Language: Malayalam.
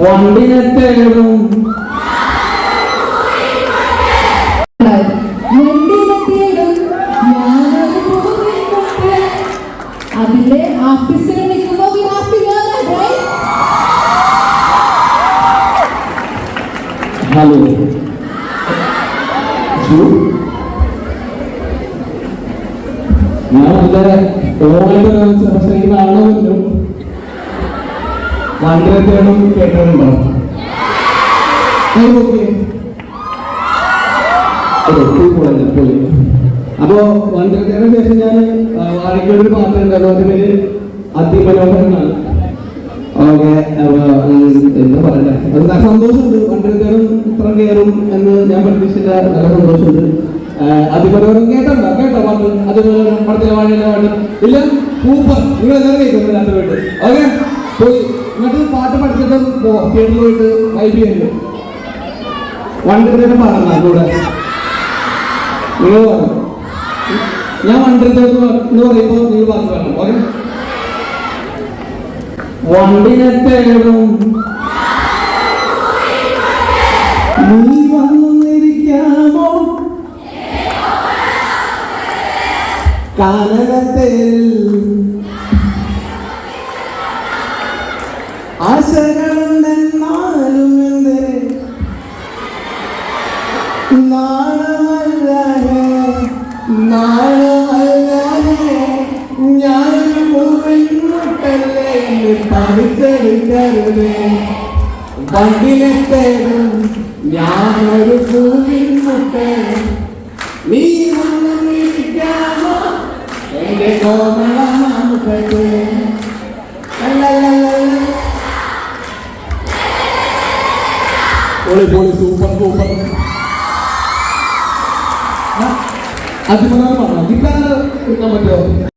വണ്ടിനെ തേടും അതിലെ ആർട്ടിസ്റ്റുകൾ നിൽക്കുമ്പോൾ? ഹലോ. ഞാൻ നല്ല ഓൺലൈൻ പക്ഷേ എനിക്ക് വണ്ടിനെ തേടും കേട്ടിട്ടുണ്ടോ ഓക്കെ പോയി അപ്പോ വണ്ടിനത്തേടെ ശേഷം ഞാൻ വാഴയ്ക്കൊരു ഒരു പാട്ട് ഉണ്ടായിരുന്നു അതിന്റെ പേര് അതിമനോഹരനാണ്. ഓക്കെ എന്താ പറയണ്ടേ? അത് നല്ല സന്തോഷമുണ്ട്. വണ്ടിനത്തേടും ഇത്ര കയറും എന്ന് ഞാൻ പ്രതീക്ഷിച്ചില്ല. നല്ല സന്തോഷമുണ്ട്. അതിമനോഹരം കേട്ടോ കേട്ടോ പാട്ട്. അതിമനോഹരം പടത്തിലെ വാഴയിലെ പാട്ട്. ഇല്ല സൂപ്പർ നിങ്ങൾ എല്ലാവരും കേൾക്കുന്നു രണ്ട് പേട്ട് ഓക്കെ പോയി. എന്നിട്ട് പാട്ട് പഠിച്ചിട്ട് തിയേറ്ററിൽ പോയിട്ട് ബി ചെയ്യുന്നു വണ്ടിനത്തേടെ പാടണം കൂടെ ഞാൻ വണ്ടിന്റെ എന്ന് പറയുമ്പോൾ നിങ്ങൾ പറഞ്ഞു പറഞ്ഞു ഓക്കെ വണ്ടിനെ തേടും. നീ വന്നിരിക്കാമോ? കാനകത്തേൽ ആശകളുണ്ടെന്നാലും എന്തേ നാണമല്ലാതെ നാണമല്ലാതെ ഞാനൊരു പൂവിൻമുട്ടല്ലേ എന്ന് പറിച്ചെടുക്കരുതേ തേടും ഞാനൊരു പൂവിൻമുട്ടേ. നീ വന്നിരിക്കാമോ എന്റെ കോമള മാമുക്കട്ടെ പൊളി പൊളി സൂപ്പർ. സൂപ്പർ അതിമനോഹരമാണ് ഗിറ്റാർ കിട്ടാൻ പറ്റുമോ?